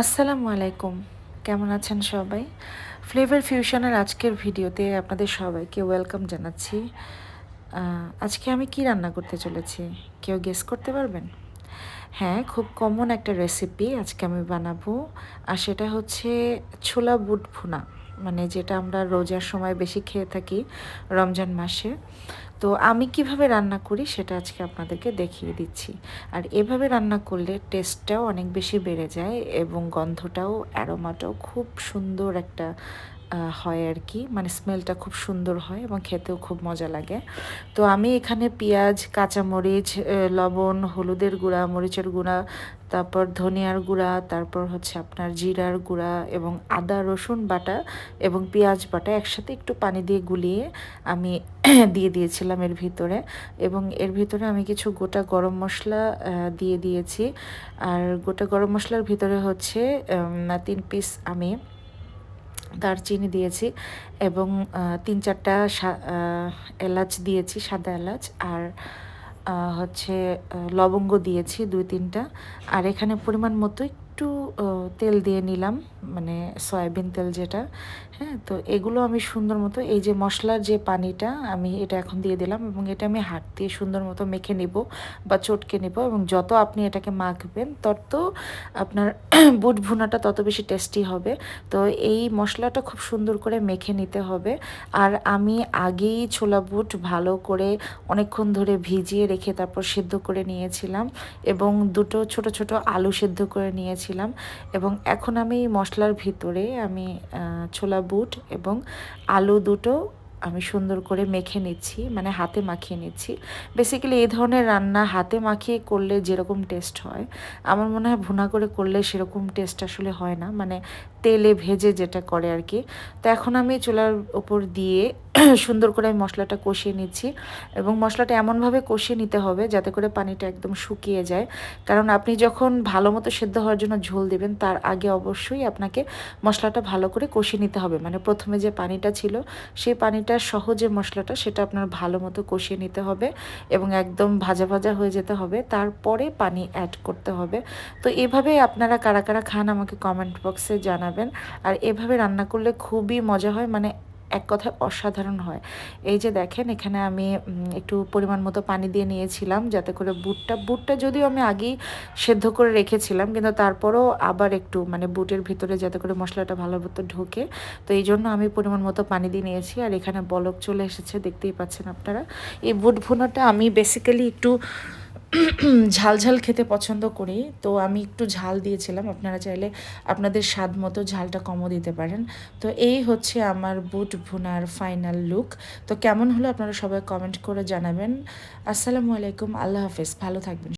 আসসালামু আলাইকুম। কেমন আছেন সবাই? ফ্লেভার ফিউশনের আজকের ভিডিওতে আপনাদের সবাইকে ওয়েলকাম জানাচ্ছি। আজকে আমি কি রান্না করতে চলেছি? কেউ গেস করতে পারবেন? হ্যাঁ খুব কমন একটা রেসিপি আজকে আমি বানাবো। আর সেটা হচ্ছে ছোলা বুট ভুনা। মানে যেটা আমরা রোজার সময় বেশি খেয়ে থাকি রমজান মাসে। তো আমি কীভাবে রান্না করি সেটা আজকে আপনাদেরকে দেখিয়ে দিচ্ছি। আর এভাবে রান্না করলে টেস্টটাও অনেক বেশি বেড়ে যায় এবং গন্ধটাও অ্যারোমাটাও খুব সুন্দর একটা হয় আর কি। মানে স্মেলটা খুব সুন্দর হয় এবং খেতেও খুব মজা লাগে। তো আমি এখানে পেঁয়াজ, কাঁচামরিচ লবণ, হলুদের গুঁড়া, মরিচের গুঁড়া, তারপর ধনিয়ার গুঁড়া, তারপর হচ্ছে আপনার জিরার গুঁড়া এবং আদা, রসুন বাটা এবং পেঁয়াজ বাটা একসাথে একটু পানি দিয়ে গুলিয়ে আমি দিয়ে দিয়েছিলাম এর ভিতরে এবং এর ভিতরে আমি কিছু গোটা গরম মশলা দিয়ে দিয়েছি। আর গোটা গরম মশলার ভিতরে হচ্ছে তিন পিস আমি দারচিনি দিয়েছি এবং তিন চারটা এলাচ দিয়েছি, সাদা এলাচ আর হচ্ছে লবঙ্গ দিয়েছি, দুই তিনটা। আর এখানে পরিমাণ মতো একটু তেল দিয়ে নিলাম মানে সয়াবিন তেল যেটা হ্যাঁ? তো এগুলো আমি সুন্দর মতো, এই যে মশলার যে পানিটা, আমি এটা এখন দিয়ে দিলাম এবং এটা আমি হাত দিয়ে সুন্দর মতো মেখে নিব বা চটকে নিব এবং যত আপনি এটাকে মাখবেন, তত আপনার বুট ভুনাটা তত বেশি টেস্টি হবে। তো এই মশলাটা খুব সুন্দর করে মেখে নিতে হবে। আর আমি আগেই ছোলা বুট ভালো করে অনেকক্ষণ ধরে ভিজিয়ে রেখে তারপর সেদ্ধ করে নিয়েছিলাম এবং দুটো ছোট ছোট আলু সেদ্ধ করে নিয়েছিলাম এবং এখন আমি মশলার ভিতরে আমি ছোলা বুট এবং আলু দুটো আমি সুন্দর করে মেখে নিচ্ছি মানে হাতে মাখিয়ে নিচ্ছি। বেসিক্যালি এই ধরনের রান্না হাতে মাখিয়ে করলে যেরকম টেস্ট হয়, আমার মনে হয় ভুনা করে করলে সেরকম টেস্ট আসলে হয় না মানে তেলে ভেজে যেটা করে আর কি। তো এখন আমি চুলার ওপর দিয়ে সুন্দর করে আমি মশলাটা কষিয়ে নিচ্ছি এবং মশলাটা এমনভাবে কষিয়ে নিতে হবে যাতে করে পানিটা একদম শুকিয়ে যায়। কারণ আপনি যখন ভালো মতো সেদ্ধ হওয়ার জন্য ঝোল দেবেন, তার আগে অবশ্যই আপনাকে মশলাটা ভালো করে কষিয়ে নিতে হবে। মানে প্রথমে যে পানিটা ছিল, সেই পানিটা সহ যে মশলাটা সেটা আপনার ভালো মতো কষিয়ে নিতে হবে এবং একদম ভাজা ভাজা হয়ে যেতে হবে। তারপরে পানি অ্যাড করতে হবে। তো এভাবে আপনারা কারা কারা খান আমাকে কমেন্ট বক্সে জানাবেন। আর এভাবে রান্না করলে খুবই মজা হয়। মানে এক কথায় অসাধারণ হয়। এই যে দেখেন, এখানে আমি একটু পরিমাণ মতো পানি দিয়ে নিয়েছিলাম যাতে করে বুটটা বুটটা যদিও আমি আগেই সেদ্ধ করে রেখেছিলাম, কিন্তু তারপরও আবার একটু মানে বুটের ভিতরে যাতে করে মশলাটা ভালো মতো ঢোকে। তো এই জন্য আমি পরিমাণ মতো পানি দিয়ে নিয়েছি, আর এখানে বলক চলে এসেছে, দেখতেই পাচ্ছেন আপনারা। এই বুট ভুনাটা আমি বেসিক্যালি একটু ঝাল ঝাল খেতে পছন্দ করি। তো আমি একটু ঝাল দিয়েছিলাম, আপনারা চাইলে আপনাদের স্বাদ মতো ঝালটা কমও দিতে পারেন। তো এই হচ্ছে আমার বুট ভুনার ফাইনাল লুক তো কেমন হলো আপনারা সবাই কমেন্ট করে জানাবেন। আসসালামু আলাইকুম, আল্লাহ হাফেজ, ভালো থাকবেন।